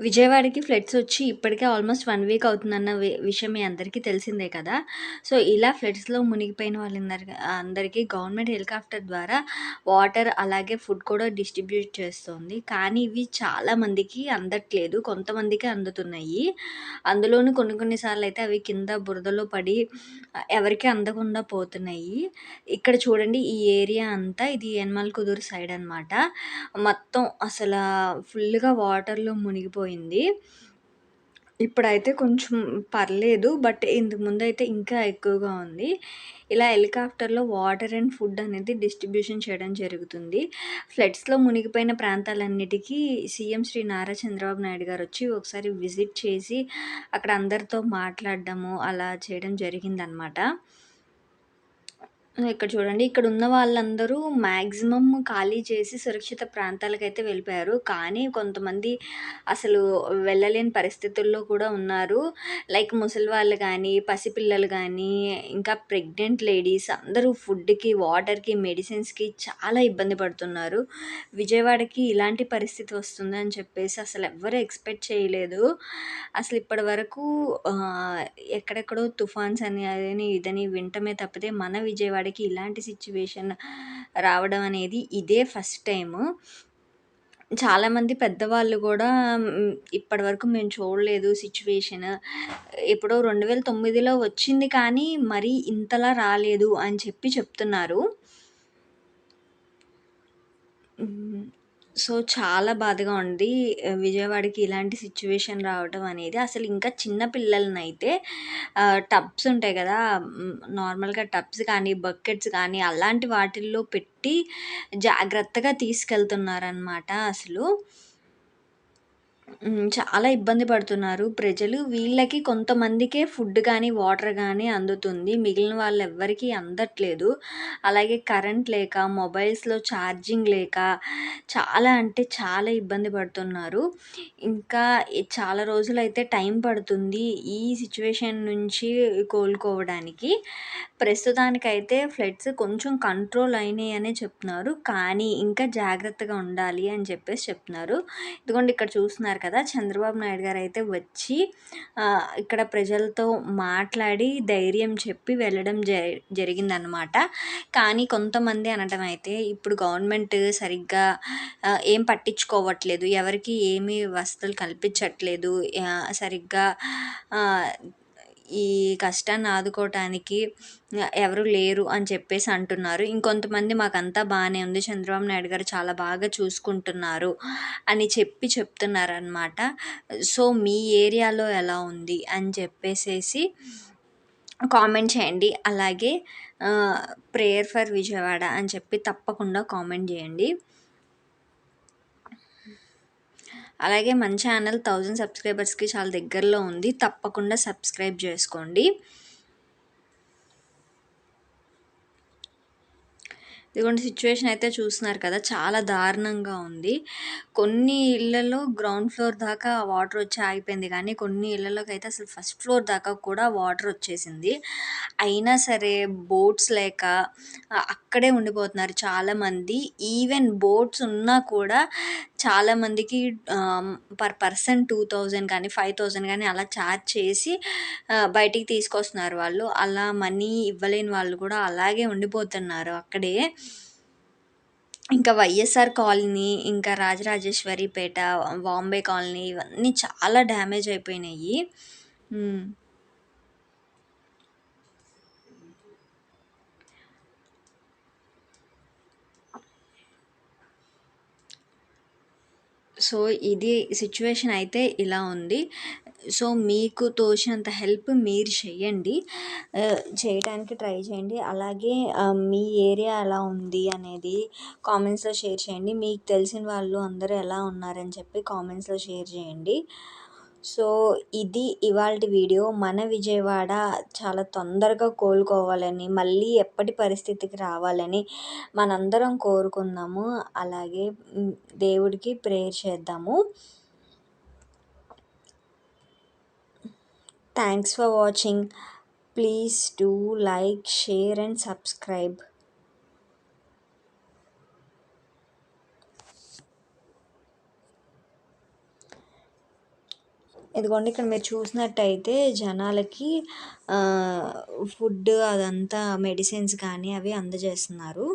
విజయవాడకి ఫ్లడ్స్ వచ్చి ఇప్పటికే ఆల్మోస్ట్ వన్ వీక్ అవుతుందన్న విషయం మీ అందరికీ తెలిసిందే కదా! సో, ఇలా ఫ్లడ్స్‌లో మునిగిపోయిన వాళ్ళందరి అందరికీ గవర్నమెంట్ హెలికాప్టర్ ద్వారా వాటర్ అలాగే ఫుడ్ కూడా డిస్ట్రిబ్యూట్ చేస్తోంది. కానీ ఇవి చాలా మందికి అందట్లేదు. కొంతమందికి అందుతున్నాయి. అందులోనూ కొన్ని కొన్ని సార్లయితే అవి కింద బురదలో పడి ఎవరికి అందకుండా పోతున్నాయి. ఇక్కడ చూడండి ఈ ఏరియా అంతా ఇది ఎన్మల్ కుదురు సైడ్ అనమాట. మొత్తం అసలు ఫుల్‌గా వాటర్‌లో అయిపోయింది ఇప్పుడైతే కొంచెం పర్లేదు. బట్ ఇంతకు ముందయితే ఇంకా ఎక్కువగా ఉంది. ఇలా హెలికాప్టర్‌లో వాటర్ అండ్ ఫుడ్ అనేది డిస్ట్రిబ్యూషన్ చేయడం జరుగుతుంది. ఫ్లడ్స్‌లో మునిగిపోయిన ప్రాంతాలన్నిటికీ సీఎం శ్రీ నారా చంద్రబాబు నాయుడు గారు వచ్చి ఒకసారి విజిట్ చేసి అక్కడ అందరితో మాట్లాడడము అలా చేయడం జరిగిందనమాట. ఇక్కడ చూడండి. ఇక్కడ ఉన్న వాళ్ళందరూ మ్యాక్సిమం ఖాళీ చేసి సురక్షిత ప్రాంతాలకైతే వెళ్ళిపోయారు. కానీ కొంతమంది అసలు వెళ్ళలేని పరిస్థితుల్లో కూడా ఉన్నారు. లైక్ ముసలి వాళ్ళు కానీ పసిపిల్లలు కానీ ఇంకా ప్రెగ్నెంట్ లేడీస్ అందరూ ఫుడ్‌కి, వాటర్‌కి, మెడిసిన్స్‌కి చాలా ఇబ్బంది పడుతున్నారు. విజయవాడకి ఇలాంటి పరిస్థితి వస్తుందని చెప్పేసి అసలు ఎవరు ఎక్స్‌పెక్ట్ చేయలేదు. అసలు ఇప్పటి వరకు ఎక్కడెక్కడో తుఫాన్స్ అని, అదని, ఇదని వింటమే తప్పితే మన విజయవాడ వాడికి ఇలాంటి సిచ్యువేషన్ రావడం అనేది ఇదే ఫస్ట్ టైము. చాలామంది పెద్దవాళ్ళు కూడా ఇప్పటి ఇప్పటివరకు మేము చూడలేదు సిచ్యువేషన్ ఎప్పుడో 2009లో వచ్చింది కానీ మరీ ఇంతలా రాలేదు అని చెప్పి చెప్తున్నారు. సో, చాలా బాధగా ఉంది. విజయవాడకి ఇలాంటి సిచ్యువేషన్ రావడం అనేది. అసలు ఇంకా చిన్న పిల్లలనైతే టబ్స్ ఉంటాయి కదా నార్మల్‌గా టబ్స్ కానీ, బకెట్స్ కానీ అలాంటి వాటిల్లో పెట్టి జాగ్రత్తగా తీసుకెళ్తున్నారనమాట అసలు. చాలా ఇబ్బంది పడుతున్నారు ప్రజలు. వీళ్ళకి కొంతమందికే ఫుడ్ కానీ వాటర్ కానీ అందుతుంది. మిగిలిన వాళ్ళు ఎవ్వరికీ అందట్లేదు. అలాగే కరెంట్ లేక, మొబైల్స్‌లో ఛార్జింగ్ లేక చాలా అంటే చాలా ఇబ్బంది పడుతున్నారు. ఇంకా చాలా చాలా రోజులైతే టైం పడుతుంది. ఈ సిచ్యువేషన్ నుంచి కోలుకోవడానికి. ప్రస్తుతానికైతే ఫ్లడ్స్ కొంచెం కంట్రోల్ అయినాయనే చెప్తున్నారు. కానీ ఇంకా జాగ్రత్తగా ఉండాలి అని చెప్పేసి చెప్తున్నారు. ఇదిగోండి ఇక్కడ చూస్తున్నారు కదా! చంద్రబాబు నాయుడు గారు అయితే వచ్చి ఇక్కడ ప్రజలతో మాట్లాడి ధైర్యం చెప్పి వెళ్ళడం జ జరిగిందనమాట. కానీ కొంతమంది అనడం అయితే ఇప్పుడు గవర్నమెంట్ సరిగ్గా ఏం పట్టించుకోవట్లేదు. ఎవరికి ఏమీ వసతులు కల్పించట్లేదు. సరిగ్గా ఈ కష్టాన్ని ఆదుకోవటానికి ఎవరు లేరు అని చెప్పేసి అంటున్నారు. ఇంకొంతమంది మాకంతా బాగానే ఉంది. చంద్రబాబు నాయుడు గారు చాలా బాగా చూసుకుంటున్నారు అని చెప్పి చెప్తున్నారనమాట. సో, మీ ఏరియాలో ఎలా ఉంది అని చెప్పేసేసి కామెంట్ చేయండి. అలాగే ప్రేయర్ ఫర్ విజయవాడ అని చెప్పి తప్పకుండా కామెంట్ చేయండి అలాగే మన ఛానల్ థౌజండ్ సబ్స్క్రైబర్స్‌కి చాలా దగ్గరలో ఉంది. తప్పకుండా సబ్స్క్రైబ్ చేసుకోండి ఇదిగోండి సిచ్యువేషన్ అయితే చూస్తున్నారు కదా! చాలా దారుణంగా ఉంది. కొన్ని ఇళ్ళలో గ్రౌండ్ ఫ్లోర్ దాకా వాటర్ వచ్చి ఆగిపోయింది కానీ, కొన్ని ఇళ్ళలోకైతే అసలు ఫస్ట్ ఫ్లోర్ దాకా కూడా వాటర్ వచ్చేసింది. అయినా సరే బోట్స్ లేక అక్కడే ఉండిపోతున్నారు చాలామంది. ఈవెన్ బోట్స్ ఉన్నా కూడా చాలామందికి ఆహ్, పర్ పర్సన్ 2000 కానీ, 5000 కానీ అలా చార్జ్ చేసి బయటికి తీసుకొస్తున్నారు వాళ్ళు. అలా మనీ ఇవ్వలేని వాళ్ళు కూడా అలాగే ఉండిపోతున్నారు అక్కడే. ఇంకా వైఎస్ఆర్ కాలనీ, ఇంకా రాజరాజేశ్వరిపేట, బాంబే కాలనీ ఇవన్నీ చాలా డ్యామేజ్ అయిపోయినాయి. సో, ఇది సిచ్యువేషన్ అయితే ఇలా ఉంది. సో, మీకు తోచినంత హెల్ప్ మీరు చేయండి చేయడానికి చేయటానికి ట్రై చేయండి. అలాగే మీ ఏరియా ఎలా ఉంది అనేది కామెంట్స్‌లో షేర్ చేయండి. మీకు తెలిసిన వాళ్ళు అందరూ ఎలా ఉన్నారని చెప్పి కామెంట్స్‌లో షేర్ చేయండి. సో, ఇది ఇవాళ వీడియో. మన విజయవాడ చాలా తొందరగా కోలుకోవాలని, మళ్ళీ ఎప్పటి పరిస్థితికి రావాలని మనందరం కోరుకుందాము. అలాగే దేవుడికి ప్రేయర్ చేద్దాము. Thanks for watching. Please do like, share and subscribe. ఇదిగోండి ఇక్కడ మీరు చూసినట్టయితే జనాలకి ఫుడ్ అదంతా మెడిసిన్స్ కానీ అవి అందజేస్తున్నారు.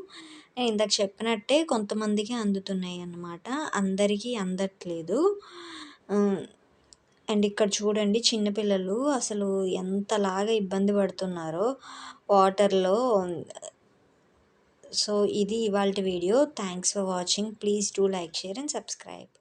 నేను ఇందాక చెప్పినట్టే కొంతమందికి అందుతున్నాయి అన్నమాట. అందరికీ అందట్లేదు. అండ్ ఇక్కడ చూడండి చిన్నపిల్లలు అసలు ఎంతలాగా ఇబ్బంది పడుతున్నారో వాటర్లో. సో ఇది ఇవాళ video. Thanks for watching please do like share and subscribe